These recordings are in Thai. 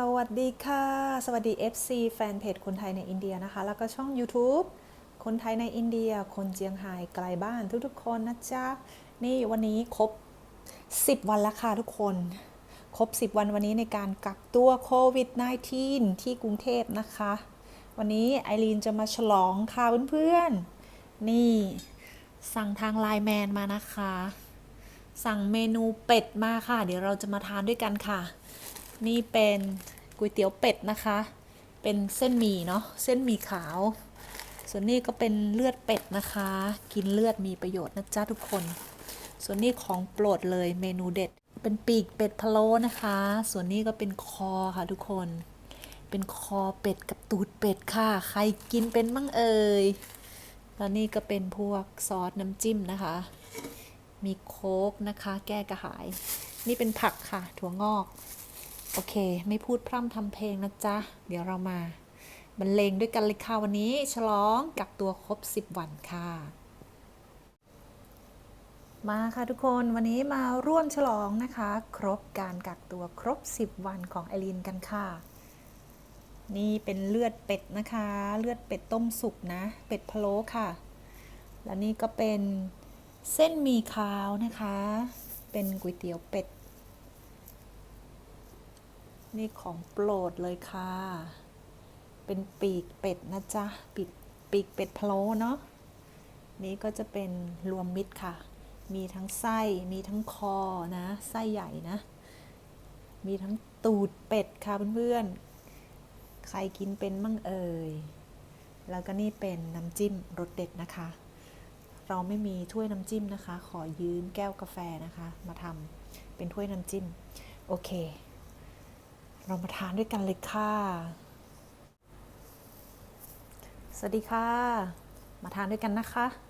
สวัสดีค่ะ สวัสดี FC แฟนเพจคนไทยในอินเดียนะคะ แล้วก็ช่อง YouTube คนไทยในอินเดีย คนเจียงไฮ้ไกลบ้านทุกๆคนนะจ๊ะ นี่วันนี้ครบ 10 วันแล้วค่ะทุกคน ครบ 10 วันวันนี้ในการกักตัวโควิด -19 ที่กรุงเทพนะคะ วันนี้ไอรีนจะมาฉลองค่ะเพื่อนๆ นี่สั่งทางไลน์แมนมานะคะ สั่งเมนูเป็ดมาค่ะ เดี๋ยวเราจะมาทานด้วยกันค่ะ นี่เป็นก๋วยเตี๋ยวเป็ดนะคะ เป็นเส้นหมี่เนาะ เส้นหมี่ขาว ส่วนนี้ก็เป็นเลือดเป็ดนะคะ กินเลือดมีประโยชน์นะจ๊ะทุกคน ส่วนนี้ของโปรดเลยเมนูเด็ด เป็นปีกเป็ดพะโล้นะคะ ส่วนนี้ก็เป็นคอค่ะทุกคน เป็นคอเป็ดกับตูดเป็ดค่ะ ใครกินเป็นมั่งเอ่ย แล้วนี่ก็เป็นพวกซอสน้ำจิ้มนะคะ มีโค้กนะคะ แก้กระหาย นี่เป็นผักค่ะ ถั่วงอก โอเค ไม่พูดพร่ำทำเพลงนะจ๊ะ เดี๋ยวเรามาบรรเลงด้วยกันเลยค่ะวันนี้ ฉลองกักตัวครบ 10 วันค่ะ มาค่ะทุกคนวันนี้มาร่วมฉลองนะคะ ครบการกักตัวครบ 10 วันของไอรีนกันค่ะ นี่เป็นเลือดเป็ดนะคะ เลือดเป็ดต้มสุกนะ เป็ดพะโล้ค่ะ แล้วนี่ก็เป็นเส้นหมี่ขาวนะคะ เป็นก๋วยเตี๋ยวเป็ด นี่ของโปรดเลยค่ะ เป็นปีกเป็ดนะจ๊ะ ปีกปีกเป็ดพะโล้เนาะ นี่ก็จะเป็นรวมมิตรค่ะ มีทั้งไส้ มีทั้งคอนะ ไส้ใหญ่นะ มีทั้งตูดเป็ดค่ะเพื่อนๆ ใครกินเป็นมั่งเอ่ย แล้วก็นี่เป็นน้ำจิ้มรสเด็ดนะคะ เราไม่มีถ้วยน้ำจิ้มนะคะ ขอยืมแก้วกาแฟนะคะ มาทำเป็นถ้วยน้ำจิ้ม โอเค เรามาทานด้วยกันเลยค่ะ สวัสดีค่ะ มาทานด้วยกันนะคะ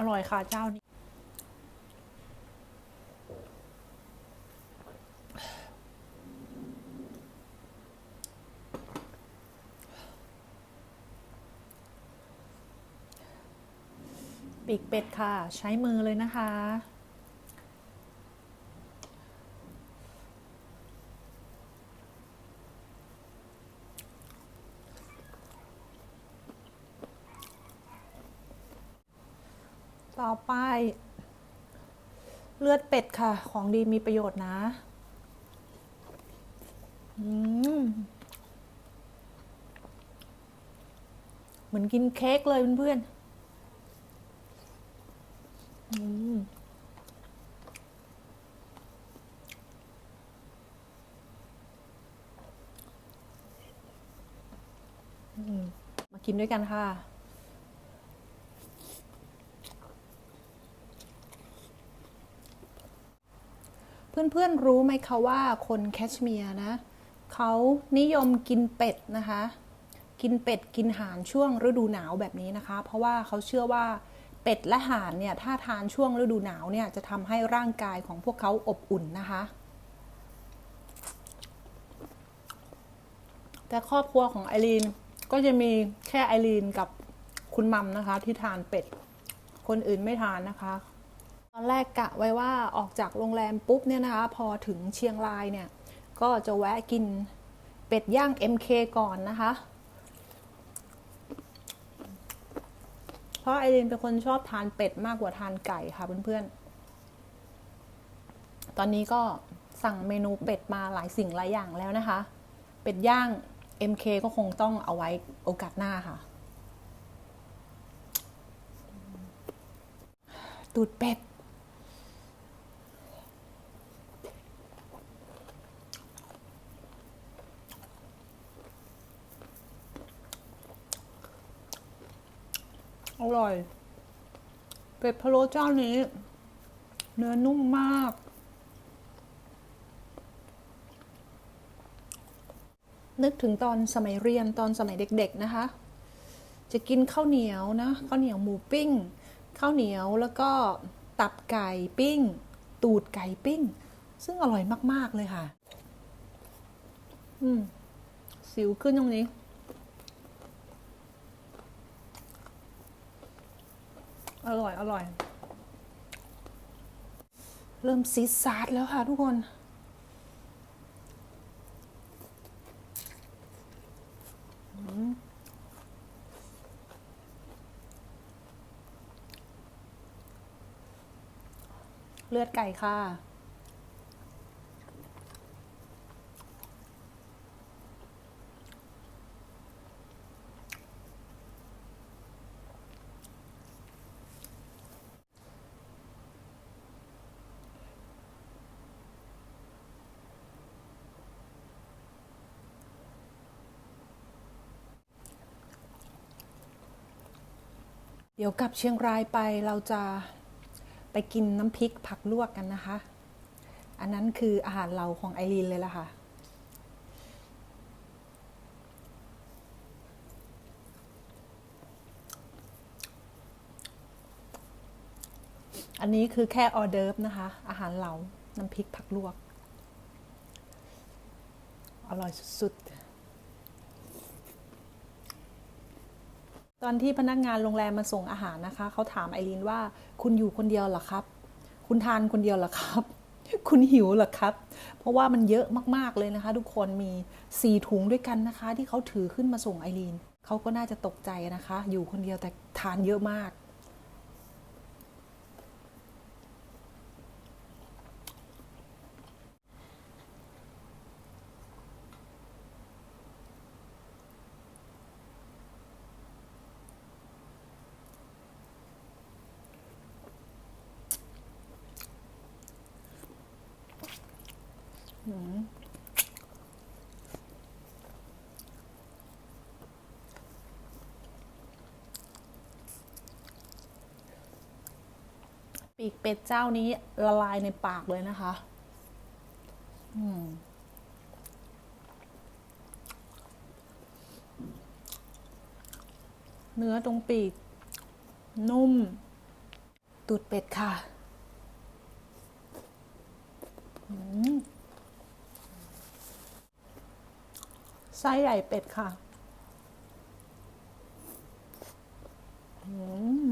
อร่อยค่ะเจ้านี้ ปีกเป็ดค่ะ ใช้มือเลยนะคะ ต่อไป เลือดเป็ดค่ะ ของดีมีประโยชน์นะเหมือนกินเค้กเลยเพื่อนๆมากินด้วยกันค่ะ เพื่อนๆรู้ไหมคะว่าคนแคชเมียร์นะเขานิยมกินเป็ดนะคะ กินเป็ดกินห่านช่วงฤดูหนาวแบบนี้นะคะ เพราะว่าเขาเชื่อว่าเป็ดและห่านเนี่ยถ้าทานช่วงฤดูหนาวเนี่ยจะทำให้ร่างกายของพวกเขาอบอุ่นนะคะ แต่ครอบครัวของไอรีนก็จะมีแค่ไอรีนกับคุณมัมนะคะ ที่ทานเป็ด คนอื่นไม่ทานนะคะ ตอนแรกกะไว้ว่าออกจากโรงแรมปุ๊บเนี่ยนะคะพอถึงเชียงรายเนี่ยก็จะแวะกินเป็ดย่าง MK ก่อนนะคะ เพราะไอรินเป็นคนชอบทานเป็ดมากกว่าทานไก่ค่ะเพื่อนๆ ตอนนี้ก็สั่งเมนูเป็ดมาหลายสิ่งหลายอย่างแล้วนะคะ เป็ดย่าง MK ก็คงต้องเอาไว้โอกาสหน้าค่ะ ตูดเป็ด อร่อย เป็ดพะโล้เจ้านี้ เนื้อนุ่มมาก นึกถึงตอนสมัยเรียนตอนสมัยเด็ก ๆนะคะ จะกินข้าวเหนียวนะข้าวเหนียวหมูปิ้งข้าวเหนียวแล้วก็ตับไก่ปิ้ง ตูดไก่ปิ้ง ซึ่งอร่อยมาก ๆ เลยค่ะ อืม สิวขึ้นตรงนี้ อร่อย อร่อย เริ่มซีซาดแล้วค่ะทุกคนเลือดไก่ค่ะ เดี๋ยวกลับเชียงรายไปเราจะไปกินน้ำพริกผักลวกกันนะคะ อันนั้นคืออาหารเราของไอรีนเลยล่ะค่ะ อันนี้คือแค่ออเดิร์ฟนะคะ อาหารเราน้ำพริกผักลวก อร่อยสุดๆ ตอนที่พนักงานโรงแรมมาส่งอาหารนะคะ เขาถามไอรีนว่า คุณอยู่คนเดียวหรอครับ คุณทานคนเดียวหรอครับ คุณหิวหรอครับ เพราะว่ามันเยอะมากๆเลยนะคะ ทุกคนมีสี่ถุงด้วยกันนะคะ ที่เขาถือขึ้นมาส่งไอรีนเขาก็น่าจะตกใจนะคะ อยู่คนเดียวแต่ทานเยอะมาก ปีกเป็ดเจ้านี้ละลายในปากเลยนะคะ อืมเนื้อตรงปีก นุ่ม ตูดเป็ดค่ะอืม ไส้ใหญ่เป็ดค่ะ อืม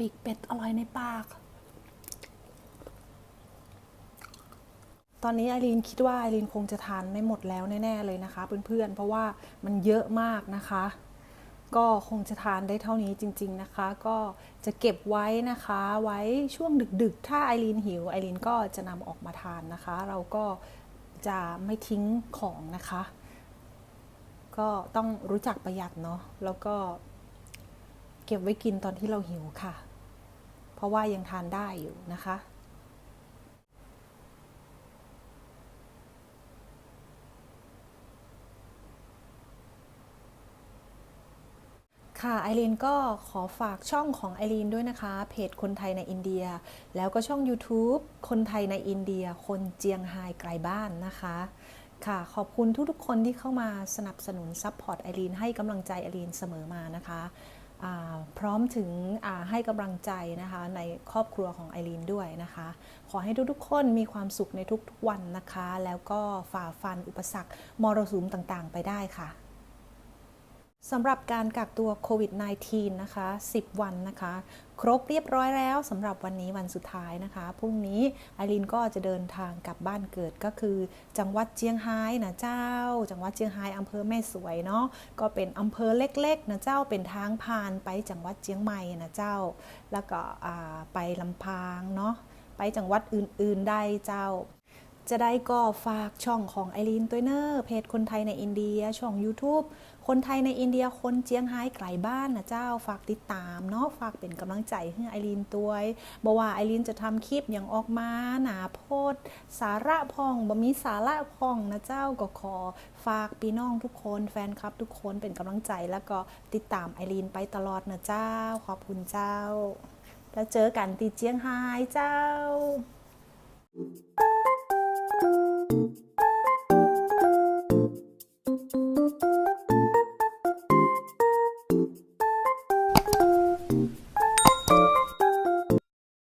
ปีกเป็ดอร่อยในปาก ตอนนี้ไอรีนคิดว่าไอรีนคงจะทานไม่หมดแล้วแน่ๆเลยนะคะ เพื่อนๆ เพราะว่ามันเยอะมากนะคะ ก็คงจะทานได้เท่านี้จริง ๆนะคะ ก็จะเก็บไว้นะคะ ไว้ช่วงดึกๆ ถ้าไอรีนหิวไอรีนก็จะนำออกมาทานนะคะ เราก็จะไม่ทิ้งของนะคะ ก็ต้องรู้จักประหยัดเนาะแล้วก็เก็บไว้กินตอนที่เราหิวค่ะ เพราะว่ายังทานได้อยู่นะคะ ค่ะไอรีนก็ขอฝากช่องของไอรีนด้วยนะคะ เพจคนไทยในอินเดีย แล้วก็ช่อง YouTube คนไทยในอินเดีย คนเจียงไฮไกลบ้านนะคะค่ะ ขอบคุณทุกๆคนที่เข้ามาสนับสนุนซัพพอร์ตไอรีนให้กำลังใจไอรีนเสมอมานะคะ พร้อมถึงให้กำลังใจนะคะในครอบครัวของไอรีนด้วยนะคะ ขอให้ทุกๆ คนมีความสุขในทุกๆวันนะคะ แล้วก็ฝ่าฟันอุปสรรคมรสุมต่างๆ ไปได้ค่ะ สำหรับการกักตัวโควิด -19 นะคะ 10 วันนะคะ ครบเรียบร้อยแล้วสำหรับวันนี้วันสุดท้ายนะคะ พรุ่งนี้ไอรีนก็จะเดินทางกลับบ้านเกิดก็คือ จังหวัดเจียงไฮ้นะเจ้า จังหวัดเจียงไฮ้อำเภอแม่สวยเนาะ ก็เป็นอำเภอเล็กๆนะเจ้า เป็นทางผ่านไปจังหวัดเจียงใหม่นะเจ้า แล้วก็ไปลำพางเนาะ ไปจังหวัดอื่นๆได้เจ้า จะได้ก็ฝากช่องของไอรีนตัวเนอร์เพจคนไทยในอินเดีย ช่อง YouTube คนไทยในอินเดียคนเจียงไฮ้ไกลบ้านนะเจ้าฝากติดตามเนาะฝากเป็นกำลังใจให้ไอรีนตัวบอกว่าไอรีนจะทำคลิปอย่างออกมาหนาโพดสาระพองบ่มีสาระพองนะเจ้าก็ขอฝากพี่น้องทุกคนแฟนคลับทุกคนเป็นกำลังใจแล้วก็ติดตามไอรีนไปตลอดนะเจ้า ขอบคุณเจ้า แล้วเจอกันตีเจียงไฮ้เจ้า